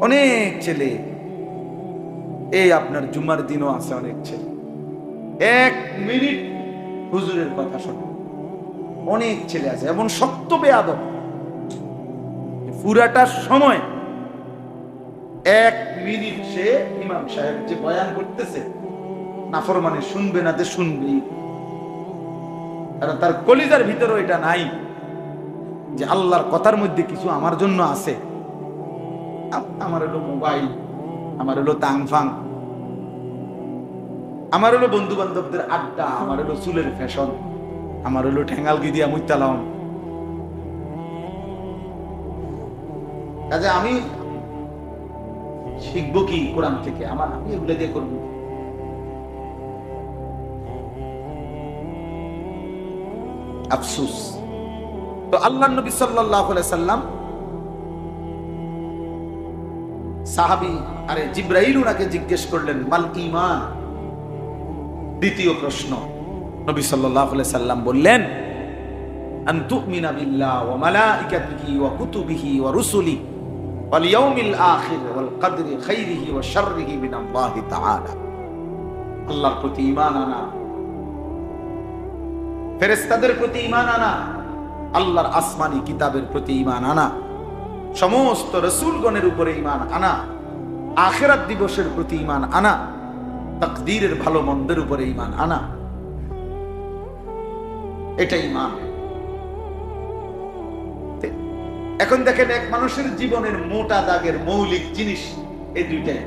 অনেক ছেলে। এই আপনার জুমার দিনও আছে অনেক ছেলে। এক মিনিট হুজুরের কথা শোনে। অনেক ছেলে আছে এমন শক্ত বেয়াদব। পুরাটা সময় এক মিনিট সে ইমাম সাহেব যে বয়ান করতেছে নাফর মানে শুনবে না যে শুনবেই কারণ তার কলিজার ভিতরে এটা নাই যে আল্লাহর কথার মধ্যে কিছু আমার জন্য আছে। আমার হলো মোবাইল, আমার হলো তাংফাং আমার হলো বন্ধু বান্ধবদের আড্ডা, আমার হলো চুলের ফ্যাশন, আমার হলো ঠেঙ্গালগি দিয়া মুইতালাম। কাজে আমি শিখব কি কোরআন থেকে? আমার আমি এগুলো দিয়ে করব। আফসুস। তো আল্লাহ নবী সাল্লাহ সাল্লাম সাহাবি, আরে জিব্রাইল ওনাকে জিজ্ঞেস করলেন, মাল ইমান দ্বিতীয় প্রশ্ন, নবী সাল্লাল্লাহু আলাইহি সাল্লাম বললেন, আন তুমিনা বিল্লাহ ওয়া মালাইকাতিহি ওয়া কুতুবিহি ওয়া রুসুলি ওয়াল ইয়াউমিল আখির ওয়াল কদরি খাইরিহি ওয়া শাররিহি মিন তাআলা। আল্লাহর প্রতি ঈমান আনা, ফেরেশতাদের প্রতি ঈমান আনা, আল্লাহর আসমানি কিতাবের প্রতি ঈমান আনা। সমস্ত রসুলগণের উপরে ইমান আনা, আখেরাত দিবসের প্রতি ইমান আনা, তাকদীরের ভালো মন্দের উপরে ইমান আনা। এটা ঈমান। এখন দেখেন এক মানুষের জীবনের মোটা দাগের মৌলিক জিনিস এই দুইটাই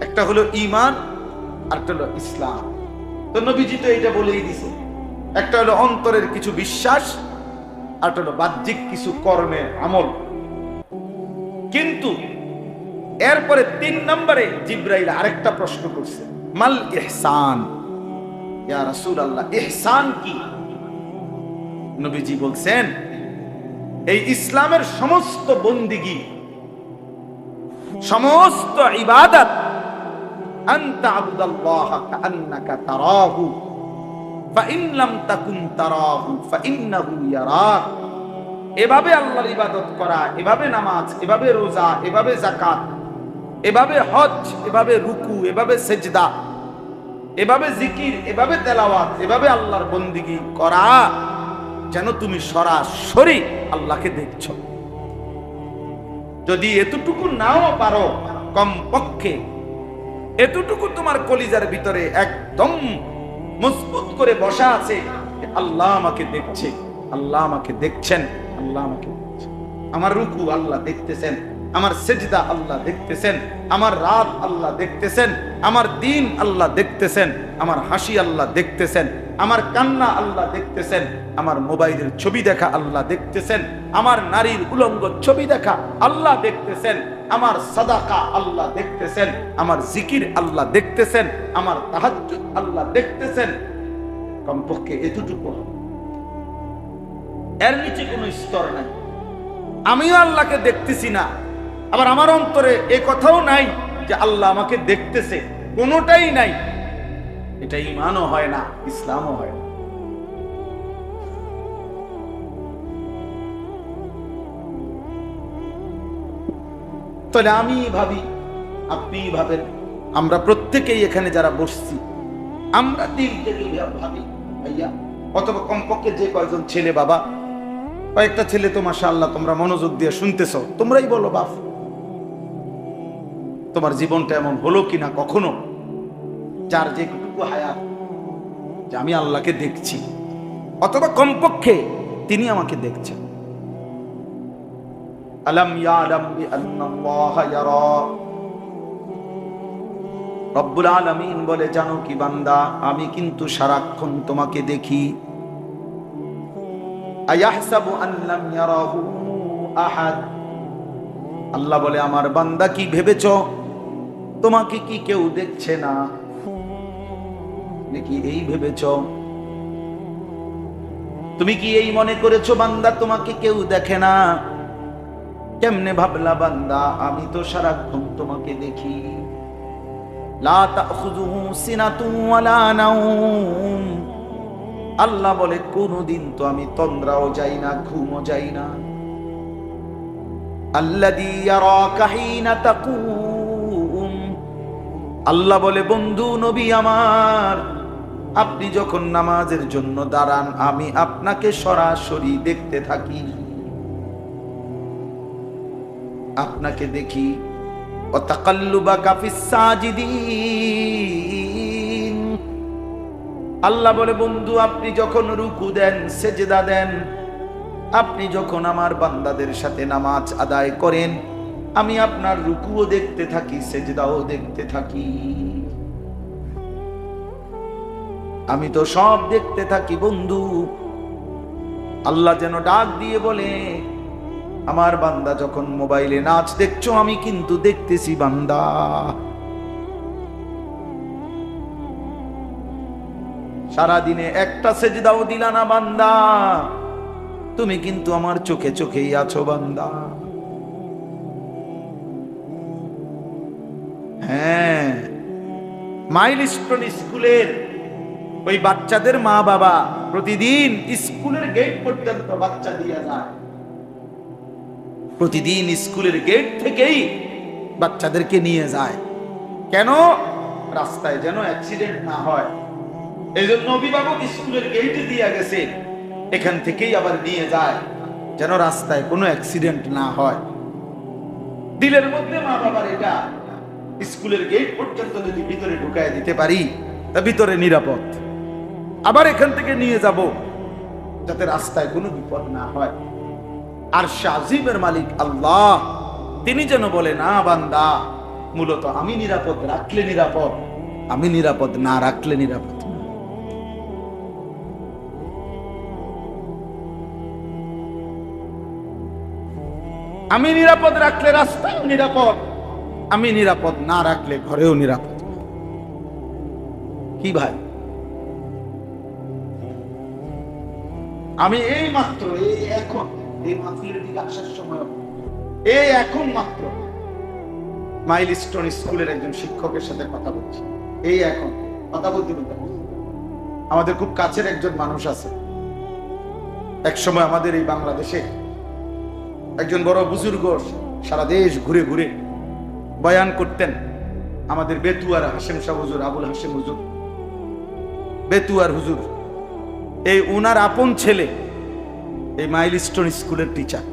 একটা হলো ঈমান আর একটা হলো ইসলাম। তো নবীজি তো এটা বলেই দিছে। একটা হলো অন্তরের কিছু বিশ্বাস আর একটা হলো বাহ্যিক কিছু কর্মের আমল। কিন্তু এরপরে তিন নম্বরে জিব্রাইল আরেকটা প্রশ্ন করছে, মাল ইহসান? ইয়া রাসূলুল্লাহ, ইহসান কি? নবীজি বলছেন, এই ইসলামের সমস্ত বন্দিগি, সমস্ত ইবাদত, আনতা আবুদাল্লাহ কাআন্নাকা তারাহু ফাইন্নাহু ইয়ারাক এভাবে আল্লাহর ইবাদত করা, এভাবে নামাজ, এভাবে রোজা, এভাবে জাকাত এভাবে হজ এভাবে রুকু, এভাবে সেজদা, এভাবে জিকির, এভাবে তেলাওয়াত, এভাবে আল্লাহর বন্দিগি করা, যেন তুমি সরাসরি আল্লাহকে দেখছ। যদি এতটুকু নাও পারো কম পক্ষে এতটুকু তোমার কলিজার ভিতরে একদম মজবুত করে বসা আছে, আল্লাহ আমাকে দেখছে, আল্লাহ আমাকে দেখছেন। আল্লাহ আমাকে। আমার রুকু আল্লাহ দেখতেছেন আমার সেজদা আল্লাহ দেখতেছেন আমার রাত আল্লাহ দেখতেছেন আমার দিন আল্লাহ দেখতেছেন আমার হাসি আল্লাহ দেখতেছেন আমার কান্না আল্লাহ দেখতেছেন আমার মোবাইলের ছবি দেখা আল্লাহ দেখতেছেন আমার নারীর উলঙ্গ ছবি দেখা আল্লাহ দেখতেছেন আমার সাদাকা আল্লাহ দেখতেছেন আমার জিকির আল্লাহ দেখতেছেন আমার তাহাজ আল্লাহ দেখতেছেন কমপক্ষে এতটুকু হবে। এর নিচে কোনো স্তর নাই। আমিও আল্লাহকে দেখতেছি না। আবার আমার অন্তরে এ কথাও নাই যে আল্লাহ আমাকে দেখতেছে। কোনোটাই নাই। এটা ইমানও হয় না, ইসলামও হয় না। তাহলে আমি ভাবি, আপনি ভাবেন, আমরা প্রত্যেকেই এখানে যারা বসছি, আমরা দিল থেকে ভাবি, ভাইয়া, অথবা কমপক্ষে যে কয়েকজন ছেলে বাবা কয়েকটা ছেলে তো মাসা আল্লাহ তোমরা মনোযোগ দিয়ে শুনতেছ। তোমরাই বলো বাপ, তোমার জীবনটা এমন হলো কিনা কখনো? যার যেটুকু হায়াত, যে আমি আল্লাহকে দেখছি, অথবা কমপক্ষে তিনি আমাকে দেখছেন। রব্বুল বলে, জানো কি বান্দা, আমি কিন্তু সারাক্ষণ তোমাকে দেখি। আয়াহসাবু ইয়ারাহু আহাদ? আল্লাহ বলে, আমার বান্দা কি ভেবেছ? তোমাকে কি কেউ দেখছে না? নাকি এই ভেবেছ? তুমি কি এই মনে করেছ, বান্দা, তোমাকে কেউ দেখে না? কেমনে ভাবলা বান্দা, আমি তো সারাক্ষণ তোমাকে দেখি। লা তাখুযুহু সিনাতুন ওয়ালা নাওম আল্লাহ বলে, কোনোদিন তো আমি তন্দ্রাও যাই না, ঘুমও যাই না। আল্লাহ বলে, বন্ধু, নবী আমার, আপনি যখন নামাজের জন্য দাঁড়ান, আমি আপনাকে সরাসরি দেখতে থাকি। আপনাকে দেখি। অতাকাল্লুবাকা ফিস সাজিদিন আল্লাহ বলে, বন্ধু, আপনি যখন রুকু দেন, সেজেদা দেন, আপনি যখন আমার বান্দাদের সাথে নামাজ আদায় করেন, আমি আপনার রুকুও দেখতে থাকি, সেজদাও দেখতে থাকি। আমি তো সব দেখতে থাকি, বন্ধু। আল্লাহ যেন ডাক দিয়ে বলে, আমার বান্দা, যখন মোবাইলে নাচ দেখছ, আমি কিন্তু দেখতেছি বান্দা। সারাদিনে একটা সেজদাও দিলা না বান্দা। তুমি কিন্তু আমার চোখে চোখেই আছো বান্দা। হ্যাঁ মাইলস্টোন স্কুলের ওই বাচ্চাদের মা বাবা প্রতিদিন স্কুলের গেট পর্যন্ত বাচ্চা দিয়ে যায়। প্রতিদিন স্কুলের গেট থেকেই বাচ্চাদেরকে নিয়ে যায়। কেন? রাস্তায় যেন অ্যাক্সিডেন্ট না হয়। এই জন্য অভিভাবক স্কুলের গেটে দিয়ে গেছে। এখান থেকেই আবার নিয়ে যায়, যেন রাস্তায় কোনো অ্যাক্সিডেন্ট না হয়। দিলের মধ্যে মা বাবার এটা। স্কুলের গেট পর্যন্ত যদি ভিতরে ঢুকায় দিতে পারি, তা ভিতরে নিরাপদ। আবার এখান থেকে নিয়ে যাব, যাতে রাস্তায় কোনো বিপদ না হয়। আর শাহিমের মালিক আল্লাহ, তিনি যেন বলে, না বান্দা, মূলত আমি নিরাপদ, রাখলে নিরাপদ, আমি নিরাপদ, না রাখলে নিরাপদ। আমি নিরাপদ রাখলে রাস্তায় নিরাপদ। আমি নিরাপদ না রাখলে ঘরেও নিরাপদ। কি ভাই? আমি এই মাত্র, এই এখন, এই মাহফিলের দিকে আসার সময় এই এখন মাত্র মাইলস্টোন স্কুলের একজন শিক্ষকের সাথে কথা বলছি। এই এখন, কথা বলতে বলতে আমাদের খুব কাছের একজন মানুষ আছে। এক সময় আমাদের এই বাংলাদেশে একজন বড় বুজুর্গ সারা দেশ ঘুরে ঘুরে বয়ান করতেন, আমাদের বেতুয়ার হাসেম শাহ হুজুর, আবুল হাসেম হুজুর। বেতুয়ার হুজুর, এই উনার আপন ছেলে, এই মাইলস্টোন স্কুলের টিচার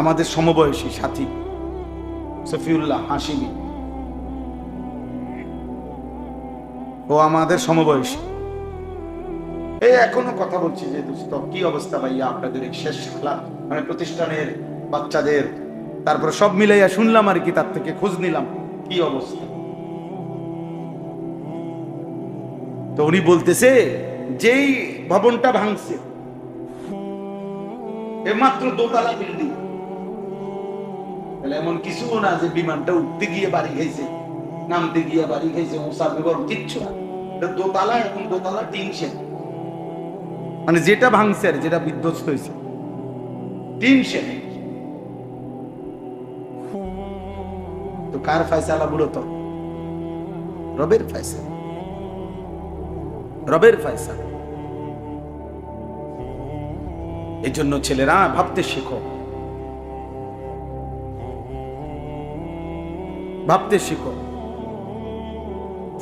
আমাদের সমবয়সী সাথী সফিউল্লাহ হাসিমি ও আমাদের সমবয়সী। এখনও কথা বলছি যে দোস্ত, কি অবস্থা ভাইয়া আপনাদের এই শেষ খেলা? মানে প্রতিষ্ঠানের বাচ্চাদের, তারপরে সব মিলাইয়া শুনলাম আর কি, তার থেকে খোঁজ নিলাম। কি অবস্থা? তো উনি বলতেছে, যেই ভবনটা ভাঙছে মাত্র দোতলা বিল্ডিং। তাহলে এমন কিছু না যে বিমানটা উঠতে গিয়ে বাড়ি খাইছে নামতে গিয়ে বাড়ি খাইছে মুসাফ বিবরণ কিচ্ছু না। দোতলা, এখন দোতলা টিন শেড মানে যেটা ভাঙছে আর যেটা বিধ্বস্ত হয়েছে। টিন শেড তো কার ফয়সালা মূলত রবের ফয়সালা। রবের ফয়সালা। এই জন্য ছেলেরা ভাবতে শেখো। ভাবতে শেখো।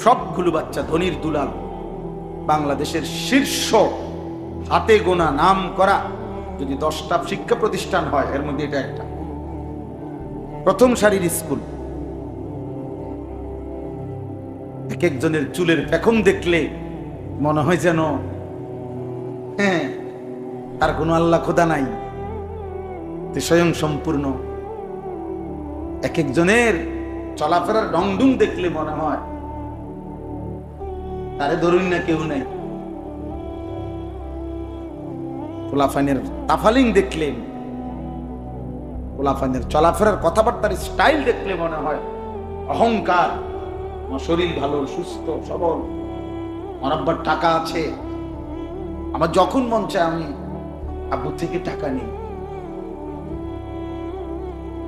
সবগুলো বাচ্চা ধনির দুলাল বাংলাদেশের শীর্ষ হাতে গোনা নাম করা, যদি দশটা শিক্ষা প্রতিষ্ঠান হয়, এর মধ্যে এটা একটা। প্রথম সারির স্কুল। এক একজনের চুলের পেখম দেখলে মনে হয় যেন হ্যাঁ তার কোনো আল্লাহ খোদা নাই। স্বয়ং সম্পূর্ণ। এক একজনের চলাফেরার ডংডুং দেখলে মনে হয়, তারে ধরুন না কেউ নেই। পোলাফাইনের তাফালিং দেখলে পোলাফাইনের চলাফেরার কথাবার্তার স্টাইল দেখলে মনে হয় অহংকার, আমার শরীর ভালো, সুস্থ, সবল, আমার টাকা আছে। আমার যখন মন চায় আমি আব্বু থেকে টাকা নিই।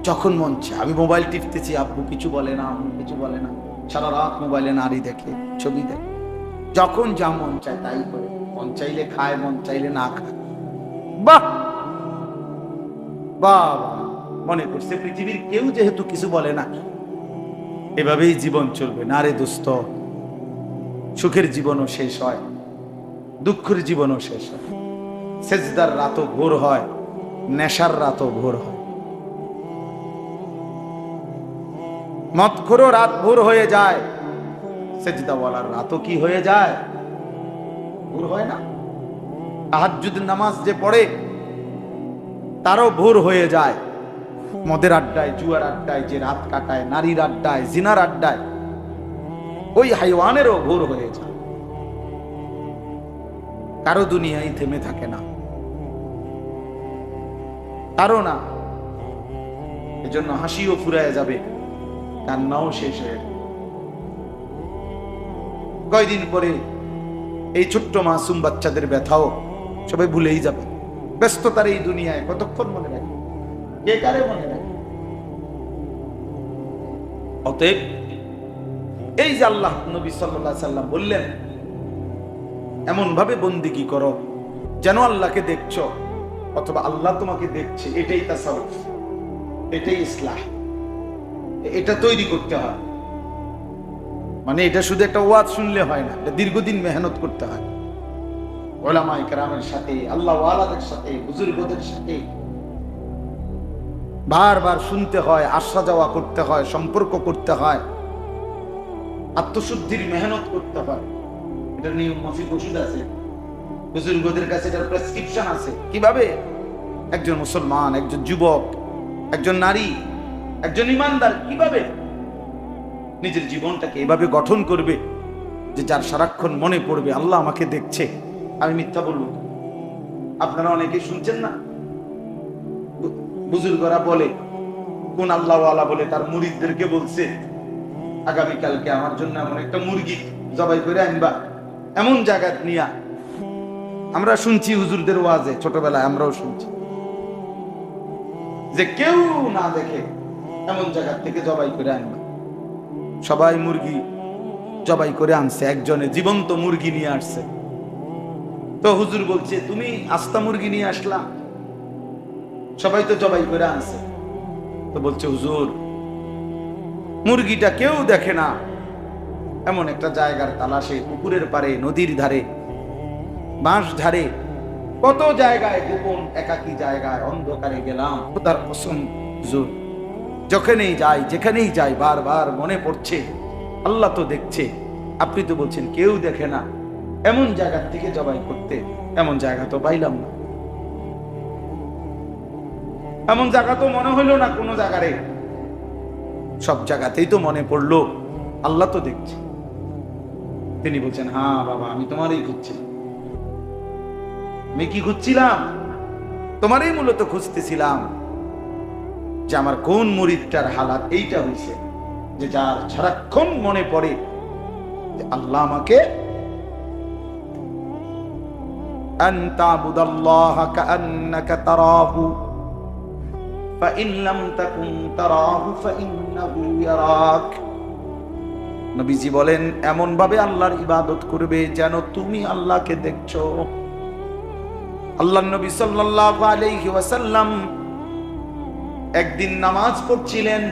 যখন মন চায়, আমি মোবাইল টিপতেছি, আব্বু কিছু বলে না, আম্মু কিছু বলে না। সারা রাত মোবাইলে নারী দেখে, ছবি দেখে। যখন যা মন চায় তাই করে। মন চাইলে খায়, মন চাইলে না খায়। বাহ! বাবা মনে করছে পৃথিবীর কেউ যেহেতু কিছু বলে না, এভাবেই জীবন চলবে। না রে দোস্ত সুখের জীবনও শেষ হয়, দুঃখের জীবনও শেষ হয়। সেজদার রাতও ভোর হয়, নেশার রাতও ভোর হয়। মতখোরও রাত ভোর হয়ে যায়, সেজদাওয়ালার রাতও কি হয়ে যায়? ভোর হয় না? তাহাজ্জুদ নামাজ যে পড়ে, তারও ভোর হয়ে যায়। মদের আড্ডায়, জুয়ার আড্ডায়, যে রাত কাটায়, নারীর আড্ডায়, জিনার আড্ডায়, ওই হাইওয়ানেরও ভোর হয়ে যায়। কারও দুনিয়ায় থেমে থাকে না। কারও না। এজন্য হাসিও ফুরায় যাবে, কান্নাও শেষ হয়ে কয়দিন পরে এই ছোট্ট মাসুম বাচ্চাদের ব্যথাও সবাই ভুলেই যাবে। ব্যস্ততার এই দুনিয়ায় কতক্ষণ মনে রাখে কে কারে মনে রাখে অতএব, এই যে আল্লাহ নবী সাল্লাল্লাহু সাল্লাম বললেন এমন ভাবে বন্দিগি করো যেন আল্লাহকে দেখছ অথবা আল্লাহ তোমাকে দেখছে। এটাই তাসাউফ, এটাই ইসলাহ। এটা তৈরি করতে হয়। মানে এটা শুধু একটা ওয়াজ শুনলে হয় না, এটা দীর্ঘদিন মেহনত করতে হয়। সাথে, আল্লাহ ওয়ালাদের সাথে, বুজুর্গদের সাথে। বারবার শুনতে হয়, আসা যাওয়া করতে হয়, সম্পর্ক করতে হয়, আত্মশুদ্ধির মেহনত করতে হয়। এটা ওষুধ আছে। বুজুর্গদের কাছে এটার প্রেসক্রিপশন আছে। কীভাবে? একজন মুসলমান, একজন যুবক, একজন নারী, একজন ইমানদার, কীভাবে? নিজের জীবনটাকে এভাবে গঠন করবে যে যার সারাক্ষণ মনে পড়বে, আল্লাহ আমাকে দেখছে। আমি মিথ্যা বলব। আপনারা অনেকে শুনছেন না? বুজুর্গরা বলে, কোন আল্লাহ বলে তার মুরিদদেরকে বলছে, আগামীকালকে আমার জন্য এমন একটা মুরগি জবাই করে আনবা। এমন জায়গা নিয়া। আমরা শুনছি হুজুরদের ওয়াজে, ছোটবেলায় আমরাও শুনছি। যে কেউ না দেখে এমন জায়গা থেকে জবাই করে আনবা। সবাই মুরগি জবাই করে আনছে, একজনে জীবন্ত মুরগি নিয়ে আসছে। তো হুজুর বলছে, তুমি আস্তা মুরগি নিয়ে আসলা? সবাই তো জবাই করে আনছে। তো বলছে, হুজুর, মুরগিটা কেউ দেখে না। এমন একটা জায়গার তালাশে, পুকুরের পারে নদীর ধারে, বাঁশ ধারে, কত জায়গায় গোপন একাকী জায়গায় অন্ধকারে গেলাম। তার পছন্দ হুজুর, যখনই যাই, যেখানেই যাই, বারবার মনে পড়ছে, আল্লাহ তো দেখছে। আপনি তো বলছেন, কেউ দেখে না। এমন জায়গা থেকে জবাই করতে এমন জায়গা তো পাইলাম না। এমন জায়গা তো মনে হইল না কোনো জায়গারে। সব জায়গাতেই তো মনে পড়ল, আল্লাহ তো দেখছে। তিনি বলছেন হ্যাঁ বাবা, আমি তোমারই খুঁজছিলাম আমি কি খুঁজছিলাম? তোমারই মূলত খুঁজতেছিলাম যে আমার কোন মুরিদটার হালাত এইটা হয়েছে যে যার সারাক্ষণ মনে পড়ে আল্লাহ আমাকে أن تعبد الله كأنك تراه فإن لم تكن تراه فإنه يراك নবীজি বলেন এমন ভাবে আল্লাহর ইবাদত করবে যেন তুমি আল্লাহকে দেখছো আল্লাহ নবী সাল্লাল্লাহু আলাইহি ওয়াসাল্লাম একদিন নামাজ পড়ছিলেন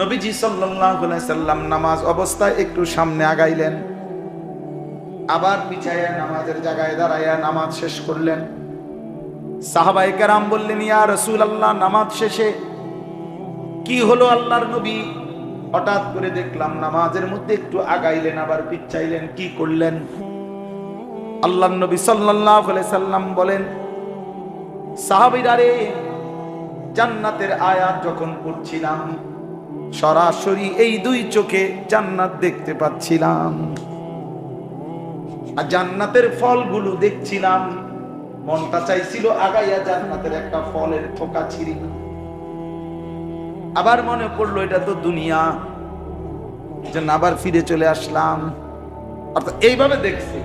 নবীজি সাল্লাল্লাহু আলাইহি সাল্লাম নামাজ অবস্থায় একটু সামনে আগাইলেন আবার পিছাইয়া নামাজের জায়গায় দাঁড়াইয়া নামাজ শেষ করলেন। সাহাবাই কেরাম বললেন, ইয়া রসুল আল্লাহ নামাজ শেষে কি হলো আল্লাহর নবী? হঠাৎ করে দেখলাম, নামাজের মধ্যে একটু আগাইলেন, আবার পিছাইলেন কি করলেন? আল্লাহ নবী আলাইহি সাল্লাম বলেন, সাহাবীরা রে, জান্নাতের আয়াত যখন পড়ছিলাম, সরাসরি এই দুই চোখে জান্নাত দেখতে পাচ্ছিলাম। আর জান্নাতের ফলগুলো দেখছিলাম। মনটা চাইছিল আগাইয়া জান্নাতের একটা ফলের থোকা ছিঁড়ি। আবার মনে পড়ল, এটা তো দুনিয়া। জন্য আবার ফিরে চলে আসলাম। অর্থাৎ এইভাবে দেখছি।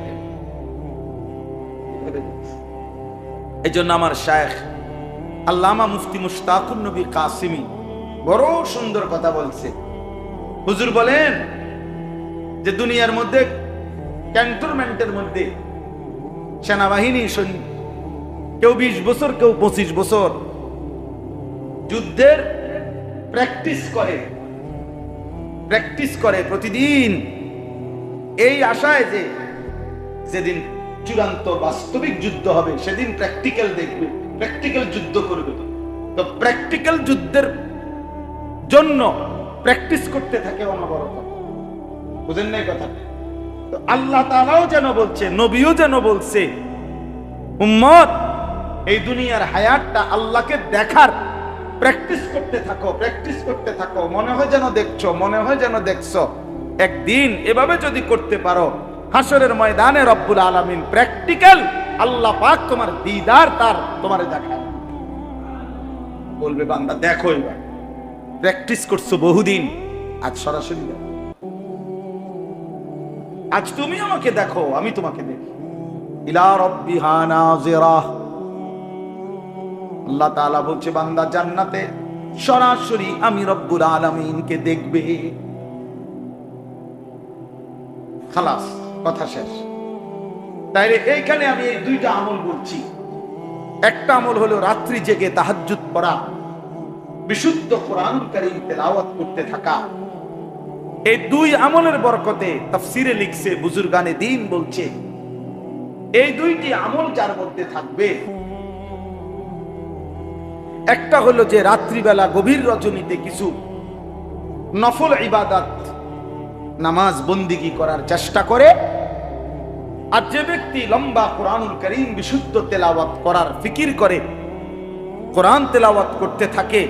এই জন্য আমার শায়েখ আল্লামা মুফতি মুশতাকুর নবী কাসিমি বড় সুন্দর কথা বলছে। হুজুর বলেন যে দুনিয়ার মধ্যে ক্যান্টনমেন্টের মধ্যে সেনাবাহিনী সৈন্য কেউ বিশ বছর, কেউ পঁচিশ বছর। যুদ্ধের প্র্যাকটিস করে প্র্যাকটিস করে প্রতিদিন। এই আশায় যে যেদিন চূড়ান্ত বাস্তবিক যুদ্ধ হবে, সেদিন প্র্যাকটিক্যাল দেখবে প্র্যাকটিক্যাল যুদ্ধ করবে। তো প্র্যাকটিক্যাল যুদ্ধের জন্য প্র্যাকটিস করতে থাকে অনবরত। বুঝেন নাই কথা আল্লাহ তাআলাও যেন বলছে, নবীও যেন বলছে, উম্মত, এই দুনিয়ার হায়াতটা আল্লাহকে দেখার প্র্যাকটিস করতে থাকো প্র্যাকটিস করতে থাকো, মনে হয় যেন দেখছ, মনে হয় যেন দেখছ। একদিন এভাবে যদি করতে পারো হাসরের ময়দানে রব্বুল আলামিন প্র্যাকটিক্যাল আল্লাহ পাক তোমার দিদার তার তোমারে দেখায়। বলবে বান্দা, দেখো এবার। প্র্যাকটিস করছ বহুদিন, আজ সরাসরি আজ তুমি আমাকে দেখো, আমি তোমাকে দেখি। বলছে, বান্দা জান্নাতে সরাসরি আমি রব্বুল আলামিনকে দেখবে। খালাস, কথা শেষ। তাইলে এইখানে আমি এই দুইটা আমল বলছি। একটা আমল হলো রাত্রি জেগে তাহাজ্জুদ পড়া, বিশুদ্ধ কোরআন কারীম তেলাওয়াত করতে থাকা। এই দুই আমলের বরকতে তাফসিরে লিখছে বুজুর্গানে দিন বলছে, এই দুইটি আমল যার মধ্যে থাকবে, একটা হলো যে রাত্রিবেলা গভীর রজনীতে কিছু নফল ইবাদাত, নামাজ বন্দিগি করার চেষ্টা করে, আর যে ব্যক্তি লম্বা কোরআনুল করিম বিশুদ্ধ তেলাওয়াত করার ফিকির করে, কোরআন তেলাওয়াত করতে থাকে,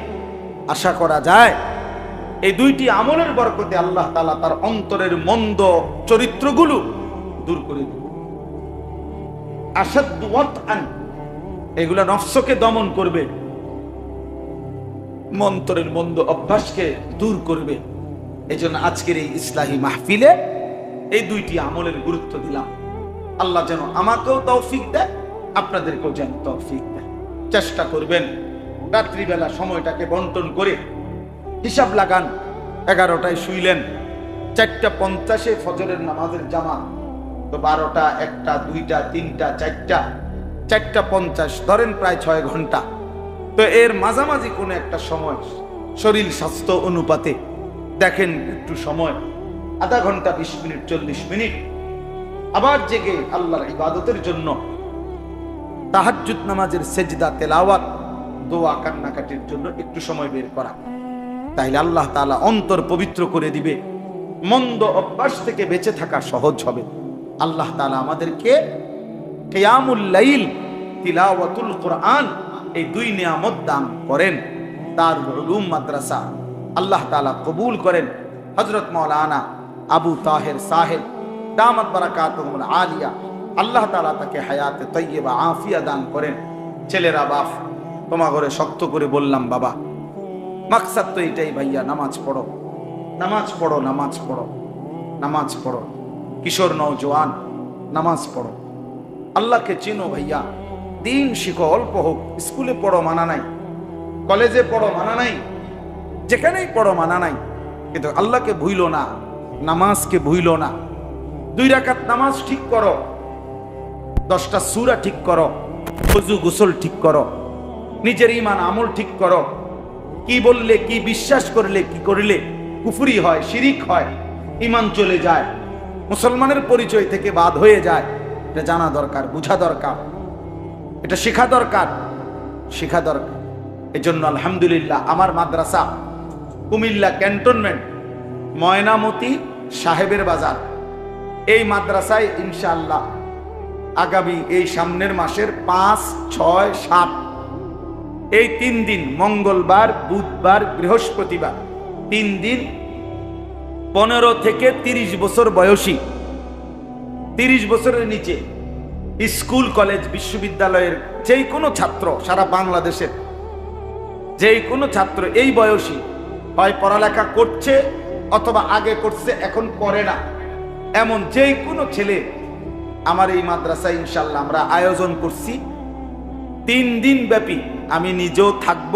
আশা করা যায় এই দুইটি আমলের বরকতে আল্লাহ তালা তার অন্তরের মন্দ চরিত্রগুলো দূর করে দেবে এগুলা নফসকে দমন করবে, মন্তরের মন্দ অভ্যাসকে দূর করবে। এই জন্য আজকের এই ইসলাহী মাহফিলে এই দুইটি আমলের গুরুত্ব দিলাম। আল্লাহ যেন আমাকেও তৌফিক দেয়, আপনাদেরকেও যেন তৌফিক দেয়। চেষ্টা করবেন রাত্রিবেলা সময়টাকে বন্টন করে হিসাব লাগান, এগারোটায় শুইলেন, চারটা পঞ্চাশে ফজরের নামাজের জামা তো বারোটা, একটা, দুইটা, তিনটা, চারটা চারটা পঞ্চাশ, ধরেন প্রায় ছয় ঘণ্টা। তো এর মাঝামাঝি কোনো একটা সময় শরীর স্বাস্থ্য অনুপাতে, দেখেন একটু সময়, আধা ঘণ্টা বিশ মিনিট, চল্লিশ মিনিট, আবার জেগে আল্লাহর ইবাদতের জন্য তাহাজ্জুদ নামাজের সেজদা, তেলাওয়াত, দোয়া, কান্নাকাটির জন্য একটু সময় বের করা। তাইলে আল্লাহ তালা অন্তর পবিত্র করে দিবে। মন্দ অভ্যাস থেকে বেঁচে থাকা সহজ হবে। আল্লাহ তালা আমাদেরকে কিয়ামুল লাইল, তিলাওয়াতুল কোরআন এই দুই নিয়ামত দান করেন। তার উলুম মাদ্রাসা আল্লাহ তাআলা কবুল করেন। হযরত মাওলানা আবু তাহের সাহেব, দামাত বারাকাতুহুল আলিয়া, আল্লাহ তাআলা তাকে হায়াতে তৈয়বা, আফিয়া দান করেন। ছেলেরা, বাপ, তোমা ঘরে শক্ত করে বললাম, বাবা মাকসাদ তো এটাই ভাইয়া, নামাজ পড়ো। নামাজ পড়ো নামাজ পড়ো। নামাজ পড়ো। কিশোর নওজোয়ান নামাজ পড়ো। আল্লাহকে চিনো ভাইয়া। দিন শিখো, অল্প হোক। স্কুলে পড়ো, মানা নাই। কলেজে পড়ো, মানা নাই। যেখানেই পড়ো, মানা নাই। কিন্তু আল্লাহকে ভুইলো না, নামাজকে ভুইলো না। দুই রাকাত নামাজ ঠিক করো। দশটা সুরা ঠিক করো। ফজু গোসল ঠিক করো। নিজের ইমান আমল ঠিক করো। কি বললে, কি বিশ্বাস করলে, কি করলে? কুফুরি হয়, শিরিক হয় ইমান চলে যায়, মুসলমানের পরিচয় থেকে বাদ হয়ে যায়। এটা জানা দরকার, বোঝা দরকার। এটা শেখা দরকার শেখা দরকার। এজন্য আলহামদুলিল্লাহ, আমার মাদ্রাসা, কুমিল্লা ক্যান্টনমেন্ট, ময়নামতি সাহেবের বাজার। এই মাদ্রাসায় ইনশাল্লাহ আগামী এই সামনের মাসের পাঁচ, ছয়, সাত এই তিন দিন, মঙ্গলবার, বুধবার, বৃহস্পতিবার। তিন দিন, পনেরো থেকে তিরিশ বছর বয়সী। তিরিশ বছরের নিচে স্কুল, কলেজ, বিশ্ববিদ্যালয়ের যেই কোনো ছাত্র সারা বাংলাদেশের যেই কোনো ছাত্র এই বয়সী হয় পড়ালেখা করছে অথবা আগে করছে, এখন করে না। এমন যেই কোনো ছেলে আমার এই মাদ্রাসায় ইনশাল্লাহ আমরা আয়োজন করছি। তিন দিন ব্যাপী আমি নিজেও থাকব।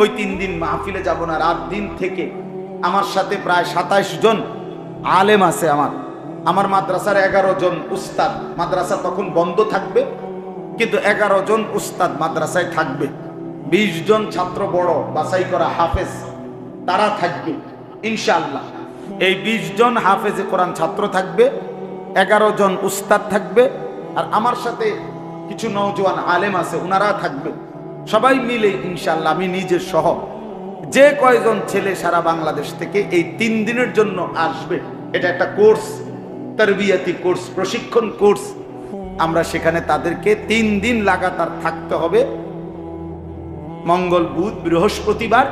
ওই তিন দিন মাহফিলে যাব না, রাত দিন থেকে। আমার সাথে প্রায় সাতাইশ জন আলেম আছে আমার। আমার মাদ্রাসার এগারো জন উস্তাদ। মাদ্রাসা তখন বন্ধ থাকবে, কিন্তু এগারো জন উস্তাদ মাদ্রাসায় থাকবে। বিশ জন ছাত্র বড়, বাছাই করা হাফেজ, তারা থাকবে, ইনশাআল্লাহ। এই বিশ জন হাফেজে কোরআন ছাত্র থাকবে, এগারো জন উস্তাদ থাকবে, আর আমার সাথে কিছু নৌজওয়ান আলেম আছে ওনারা থাকবে। সবাই মিলে ইনশাআল্লাহ, আমি নিজের সহ যে কয়জন ছেলে সারা বাংলাদেশ থেকে এই তিন দিনের জন্য আসবে, এটা একটা কোর্স, তরবিয়াতি কোর্স, প্রশিক্ষণ কোর্স, আমরা সেখানে তাদেরকে তিন দিন লাগাতার থাকতে হবে। মঙ্গল, বুধ, বৃহস্পতিবার,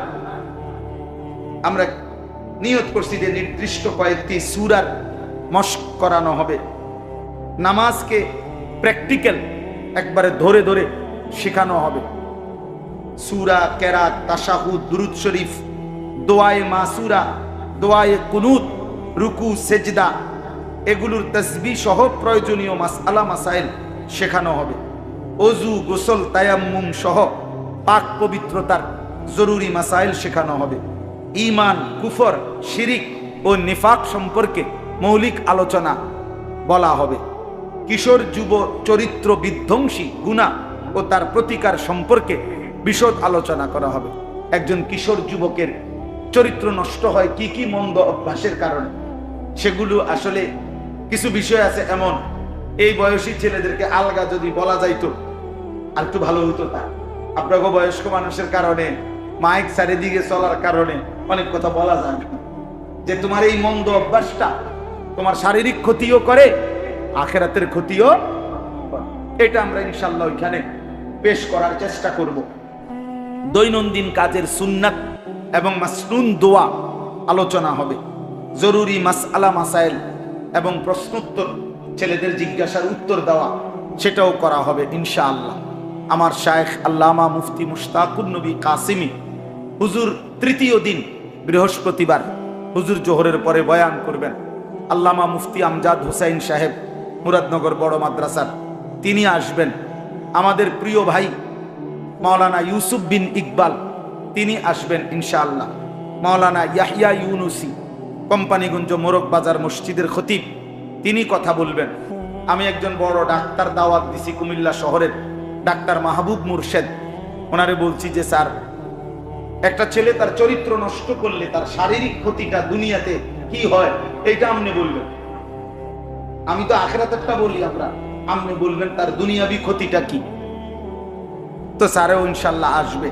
আমরা নিয়ত করছি যে নির্দিষ্ট কয়েকটি সুরার মস্ক করানো হবে। নামাজকে প্র্যাকটিক্যাল একবারে ধরে ধরে শেখানো হবে। সুরা কেরাত, তাশাহুদ, দুরুদ শরীফ, দোয়ায়ে মাসুরা, দোয়ায়ে কুনুত, রুকু, সেজদা, এগুলোর তসবি সহ প্রয়োজনীয় মাসআলা, মাসাইল শেখানো হবে। অজু গোসল, তায়াম্মুম সহ পাক পবিত্রতার জরুরি মাসাইল শেখানো হবে। ইমান কুফর, শিরিক ও নিফাক সম্পর্কে মৌলিক আলোচনা বলা হবে। কিশোর, যুব, চরিত্র বিধ্বংসী গুণা ও তার প্রতিকার সম্পর্কে বিশদ আলোচনা করা হবে। একজন কিশোর যুবকের চরিত্র নষ্ট হয় কি কি মন্দ অভ্যাসের কারণে? সেগুলো আসলে কিছু বিষয় আছে এমন। এই বয়সী ছেলেদেরকে আলগা যদি বলা যাইতো, আর একটু ভালো হতো তা। আপনাকে বয়স্ক মানুষের কারণে, মাইক চারিদিকে চলার কারণে অনেক কথা বলা যায়। যে তোমার এই মন্দ অভ্যাসটা তোমার শারীরিক ক্ষতিও করে, আখেরাতের ক্ষতিও এটা আমরা ইনশাল্লাহ ওইখানে পেশ করার চেষ্টা করব। দৈনন্দিন কাজের সুন্নাত এবং মাসনুন দোয়া আলোচনা হবে। জরুরি মাস আলা মাসাইল এবং প্রশ্নোত্তর ছেলেদের জিজ্ঞাসার উত্তর দেওয়া, সেটাও করা হবে ইনশাআল্লাহ। আমার শায়েখ আল্লামা মুফতি মুশতাকুর নবী কাসিমি, হুজুর তৃতীয় দিন বৃহস্পতিবার হুজুর জোহরের পরে বয়ান করবেন। আল্লামা মুফতি আমজাদ হুসাইন সাহেব, মুরাদনগর বড় মাদ্রাসার, তিনি আসবেন। আমাদের প্রিয় ভাই মাওলানা ইউসুফ বিন ইকবাল, তিনি আসবেন ইনশাআল্লাহ। মাওলানা ইয়াহিয়া ইউনুসি, কোম্পানিগঞ্জ মোরক বাজার মসজিদের খতিব, তিনি কথা বলবেন। আমি একজন বড় ডাক্তার দাওয়াত দিছি কুমিল্লা শহরের, ডাক্তার মাহবুব মুর্শেদ। ওনারে বলছি যে, স্যার, একটা ছেলে তার চরিত্র নষ্ট করলে তার শারীরিক ক্ষতিটা দুনিয়াতে কি হয়, এইটা আপনি বলবেন। আমি তো আখেরাতেরটা বলি আমরা আপনি বলবেন তার দুনিয়াবি ক্ষতিটা কি? তো স্যারেও ইনশাল্লাহ আসবে,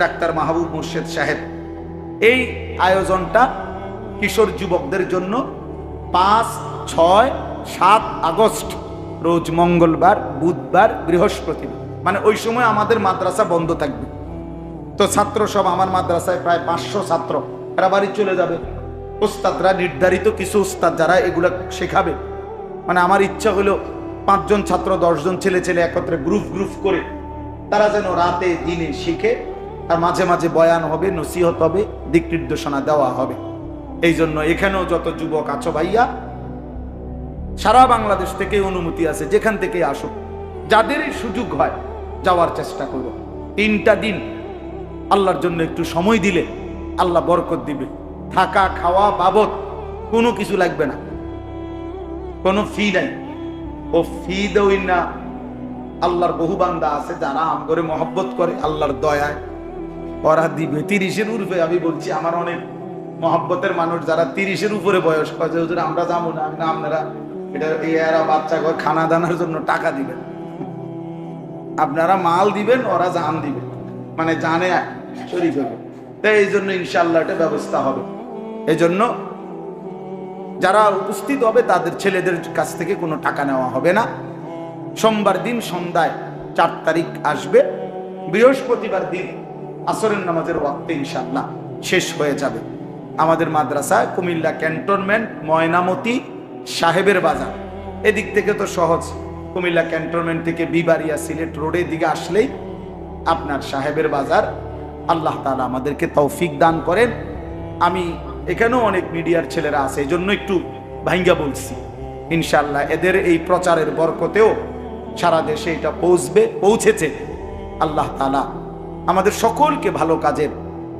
ডাক্তার মাহবুব মুর্শেদ সাহেব। এই আয়োজনটা কিশোর যুবকদের জন্য পাঁচ, ছয়, সাত আগস্ট, রোজ মঙ্গলবার, বুধবার, বৃহস্পতিবার। মানে ওই সময় আমাদের মাদ্রাসা বন্ধ থাকবে। তো ছাত্র সব আমার মাদ্রাসায় প্রায় পাঁচশো ছাত্র, এরা বাড়ি চলে যাবে। ওস্তাদরা নির্ধারিত কিছু ওস্তাদ যারা এগুলো শেখাবে। মানে আমার ইচ্ছা হলো পাঁচজন ছাত্র, দশজন ছেলে ছেলে একত্রে গ্রুপ গ্রুপ করে তারা যেন রাতে দিনে শিখে আর মাঝে মাঝে বয়ান হবে, নসিহত হবে দিক নির্দেশনা দেওয়া হবে। এই জন্য এখানেও যত যুবক আছো ভাইয়া, সারা বাংলাদেশ থেকে অনুমতি আছে, যেখান থেকে আসুক যাদেরই সুযোগ হয়, যাওয়ার চেষ্টা করব তিনটা দিন আল্লাহর জন্য একটু সময় দিলে, আল্লাহ বরকত দিবে। থাকা, খাওয়া বাবদ কোনো কিছু লাগবে না। কোনো ফি নাই। ও ফি দেওই না। আল্লাহর বহু বান্দা আছে যারা আম করে মহব্বত করে আল্লাহর দয়ায়। ওরা দিবে, তিরিশের উর্ফে আমি বলছি, আমার অনেক মহব্বতের মানুষ যারা তিরিশের উপরে বয়স হুজুর, আমরা যাব না না, আপনারা এটা, এই এরা বাচ্চা ঘর খানা দানার জন্য টাকা দিবেন। আপনারা মাল দিবেন, ওরা জান দিবে। মানে জানে শরীফ হবে। তাই এই জন্য ইনশাল্লাহ এটা ব্যবস্থা হবে। এই জন্য যারা উপস্থিত হবে, তাদের ছেলেদের কাছ থেকে কোনো টাকা নেওয়া হবে না। সোমবার দিন সন্ধ্যায় চার তারিখ আসবে। বৃহস্পতিবার দিন আসরের নামাজের ওয়াক্তে ইনশাল্লাহ শেষ হয়ে যাবে। আমাদের মাদ্রাসা কুমিল্লা ক্যান্টনমেন্ট, ময়নামতি, সাহেবের বাজার। এদিক থেকে তো সহজ। কুমিল্লা ক্যান্টনমেন্ট থেকে বিবারিয়া সিলেট রোডের দিকে আসলেই আপনার সাহেবের বাজার। আল্লাহ তালা আমাদেরকে তৌফিক দান করেন। আমি এখানেও অনেক মিডিয়ার ছেলেরা আছে এই জন্য একটু ভাইঙ্গা বলছি। ইনশাল্লাহ এদের এই প্রচারের বরকতেও সারা দেশে এটা পৌঁছবে, পৌঁছেছে। আল্লাহ তালা আমাদের সকলকে ভালো কাজের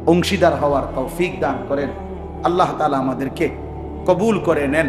অংশীদার হওয়ার তৌফিক দান করেন। আল্লাহ তালা আমাদেরকে কবুল করে নেন।